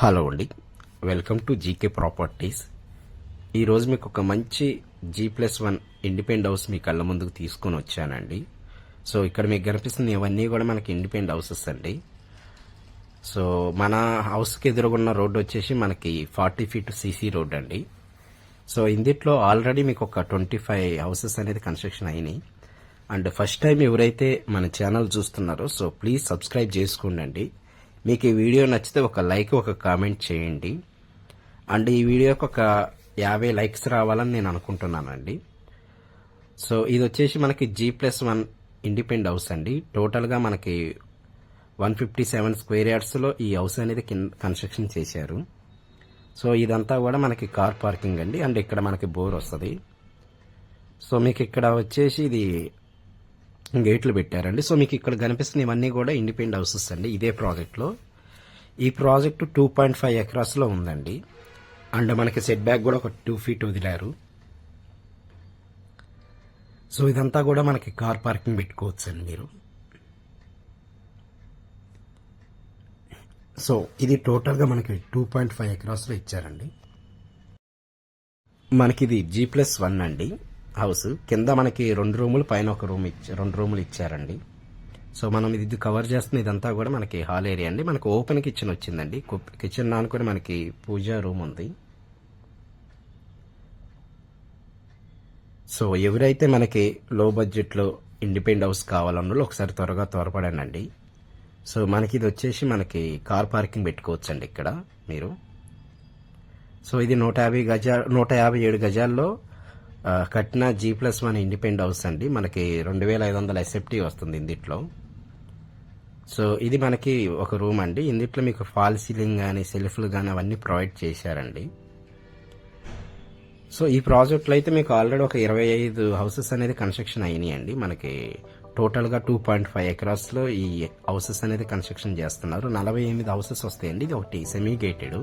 Hello అండి. Welcome to GK properties ఈరోజు మీకు ఒక మంచి G plus one independent house మీ కళ్ళ ముందుకు తీసుకొని వచ్చానండి. సో ఇక్కడ మీకు కనిపిస్తుంది ఇవన్నీ కూడా మనకి ఇండిపెండ్ హౌసెస్ అండి. సో మన హౌస్కి ఎదురుగున్న రోడ్డు వచ్చేసి మనకి ఫార్టీ ఫీట్ సీసీ రోడ్ అండి. సో ఇందిట్లో ఆల్రెడీ మీకు ఒక ట్వంటీ ఫైవ్ హౌసెస్ అనేది కన్స్ట్రక్షన్ అయినాయి. అండ్ ఫస్ట్ టైం ఎవరైతే మన ఛానల్ చూస్తున్నారో సో ప్లీజ్ సబ్స్క్రైబ్ చేసుకోండి మీకు ఈ వీడియో నచ్చితే ఒక లైక్ ఒక కామెంట్ చేయండి. అండ్ ఈ వీడియోకి ఒక యాభై లైక్స్ రావాలని నేను అనుకుంటున్నానండి. సో ఇది వచ్చేసి మనకి G plus one independent house అండి. టోటల్గా మనకి వన్ ఫిఫ్టీ సెవెన్ స్క్వేర్ యార్డ్స్లో ఈ హౌస్ అనేది కింద కన్స్ట్రక్షన్ చేశారు. సో ఇదంతా కూడా మనకి కార్ పార్కింగ్ అండి. అండ్ ఇక్కడ మనకి బోర్ వస్తుంది. సో మీకు ఇక్కడ వచ్చేసి ఇది గేట్లు పెట్టారండి. సో మీకు ఇక్కడ కనిపిస్తున్న ఇవన్నీ కూడా ఇండిపెండెంట్ హౌసెస్ అండి. ఇదే ప్రాజెక్ట్లో. ఈ ప్రాజెక్టు టూ పాయింట్ ఫైవ్ ఎకరాస్లో ఉందండి. అండ్ మనకి సెట్ బ్యాక్ కూడా ఒక టూ ఫీట్ వదిలారు. సో ఇదంతా కూడా మనకి కార్ పార్కింగ్ పెట్టుకోవచ్చు అండి మీరు. సో ఇది టోటల్గా మనకి టూ పాయింట్ ఫైవ్ ఎకరాస్లో ఇచ్చారండి. మనకి ఇది జీ ప్లస్ వన్ అండి. హౌస్. కింద మనకి రెండు రూములు పైన ఒక రూమ్ ఇచ్చా రెండు రూములు ఇచ్చారండి. సో మనం ఇది కవర్ చేస్తున్న ఇదంతా కూడా మనకి హాల్ ఏరియా అండి. మనకు ఓపెన్ కిచెన్ వచ్చిందండి. కిచెన్ ఆనుకొని మనకి పూజా రూమ్ ఉంది. సో ఎవరైతే మనకి లో బడ్జెట్లో ఇండిపెండ్ హౌస్ కావాలన్నోళ్ళు ఒకసారి త్వరగా త్వరపడండి సో మనకి ఇది వచ్చేసి మనకి కార్ పార్కింగ్ పెట్టుకోవచ్చండి ఇక్కడ మీరు. సో ఇది నూట యాభై గజా నూట యాభై ఏడు గజాల్లో కట్న G plus one independent house అండి. మనకి రెండు వేల ఐదు వందల ఎస్ఎఫ్టీ వస్తుంది ఇందిట్లో. సో ఇది మనకి ఒక రూమ్ అండి. ఇందిట్లో మీకు ఫాల్ సీలింగ్ కానీ సెల్ఫ్లు కానీ అవన్నీ ప్రొవైడ్ చేశారండి. సో ఈ ప్రాజెక్ట్లో అయితే మీకు ఆల్రెడీ ఒక ఇరవై ఐదు హౌసెస్ అనేది కన్స్ట్రక్షన్ అయినాయి అండి మనకి టోటల్గా టూ పాయింట్ ఫైవ్ ఎకరాస్లో ఈ హౌసెస్ అనేది కన్స్ట్రక్షన్ చేస్తున్నారు. నలభై ఎనిమిది హౌసెస్ వస్తాయండి. ఇది ఒకటి సెమీ గేటెడ్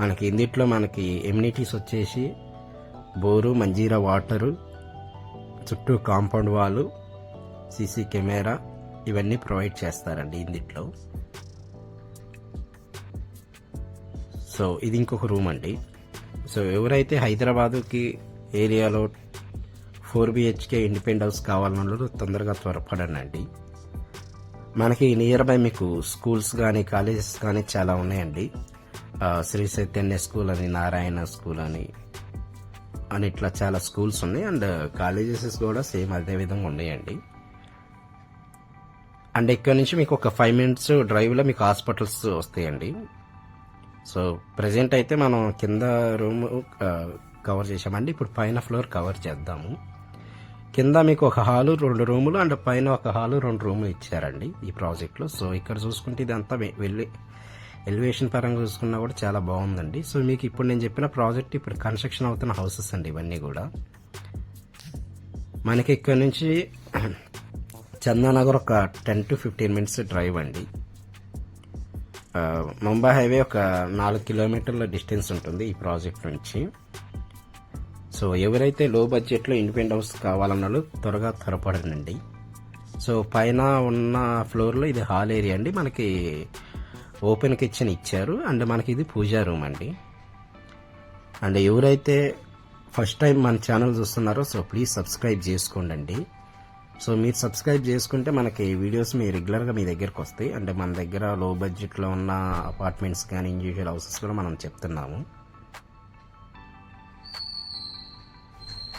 మనకి ఇందిట్లో మనకి ఎమ్యూనిటీస్ వచ్చేసి బోరు మంజీరా వాటరు చుట్టూ కాంపౌండ్ వాళ్ళు సీసీ కెమెరా ఇవన్నీ ప్రొవైడ్ చేస్తారండి ఇందిట్లో. సో ఇది ఇంకొక రూమ్ అండి. సో ఎవరైతే హైదరాబాదుకి ఏరియాలో ఫోర్ బిహెచ్కే ఇండిపెండెంట్ హౌస్ కావాలన్నారు తొందరగా త్వరపడండి. మనకి నియర్ బై మీకు స్కూల్స్ కానీ కాలేజెస్ కానీ చాలా ఉన్నాయండి. శ్రీ చైతన్య స్కూల్ అని నారాయణ స్కూల్ అని అని ఇట్లా చాలా స్కూల్స్ ఉన్నాయి అండ్ కాలేజెస్ కూడా సేమ్ అదే విధంగా ఉన్నాయండి. అండ్ ఇక్కడ నుంచి మీకు ఒక ఫైవ్ మినిట్స్ డ్రైవ్లో మీకు హాస్పిటల్స్ వస్తాయండి. సో ప్రజెంట్ అయితే మనం కింద రూమ్ కవర్ చేసామండి ఇప్పుడు పైన ఫ్లోర్ కవర్ చేద్దాము. కింద మీకు ఒక హాలు రెండు రూములు అండ్ పైన ఒక హాలు రెండు రూములు ఇచ్చారండి ఈ ప్రాజెక్ట్లో. సో ఇక్కడ చూసుకుంటే ఇదంతా వెళ్ళి ఎలివేషన్ పరంగా చూసుకున్నా కూడా చాలా బాగుందండి. సో మీకు ఇప్పుడు నేను చెప్పిన ప్రాజెక్ట్ ఇప్పుడు కన్స్ట్రక్షన్ అవుతున్న హౌసెస్ అండి ఇవన్నీ కూడా. మనకి ఇక్కడ నుంచి చందానగర్ ఒక ten to fifteen minutes drive అండి. ముంబై హైవే ఒక నాలుగు కిలోమీటర్ల డిస్టెన్స్ ఉంటుంది ఈ ప్రాజెక్ట్ నుంచి. సో ఎవరైతే లో బడ్జెట్లో ఇండిపెండెంట్ హౌస్ కావాలన్నారో త్వరగా త్వరపడనండి సో పైన ఉన్న ఫ్లోర్లో ఇది హాల్ ఏరియా అండి. మనకి ఓపెన్ కిచెన్ ఇచ్చారు. అండ్ మనకి ఇది పూజా రూమ్ అండి. అండ్ ఎవరైతే ఫస్ట్ టైం మన ఛానల్ చూస్తున్నారో సో ప్లీజ్ సబ్స్క్రైబ్ చేసుకోండి సో మీరు సబ్స్క్రైబ్ చేసుకుంటే మనకి వీడియోస్ మీ రెగ్యులర్గా మీ దగ్గరకు వస్తాయి. అంటే మన దగ్గర లో బడ్జెట్లో ఉన్న అపార్ట్మెంట్స్ కానీ ఇండివిజువల్ హౌసెస్ కూడా మనం చెప్తున్నాము.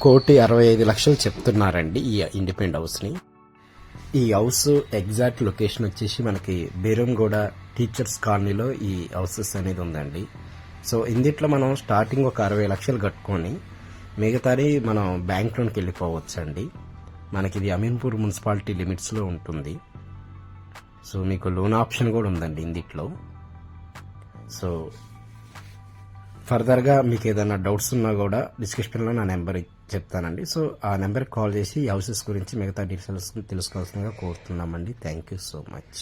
కోటి అరవై ఐదు లక్షలు చెప్తున్నారండి ఈ ఇండిపెండెంట్ హౌస్ని ఈ హౌస్ ఎగ్జాక్ట్ లొకేషన్ వచ్చేసి మనకి బీరంగూడ టీచర్స్ కాలనీలో ఈ హౌసెస్ అనేది ఉందండి. సో ఇందిట్లో మనం స్టార్టింగ్ ఒక అరవై లక్షలు కట్టుకొని మిగతాది మనం బ్యాంక్ లోన్కి వెళ్ళిపోవచ్చు అండి మనకి ఇది అమీన్పూర్ మున్సిపాలిటీ లిమిట్స్లో ఉంటుంది. సో మీకు లోన్ ఆప్షన్ కూడా ఉందండి ఇందిట్లో. సో ఫర్దర్గా మీకు ఏదైనా డౌట్స్ ఉన్నా కూడా డిస్క్రిప్షన్లో నా నెంబర్ చెప్తానండి. సో ఆ నెంబర్కి కాల్ చేసి ఈ హౌసెస్ గురించి మిగతా డీటెయిల్స్ తెలుసుకోవాల్సిందిగా కోరుతున్నామండి. Thank you so much.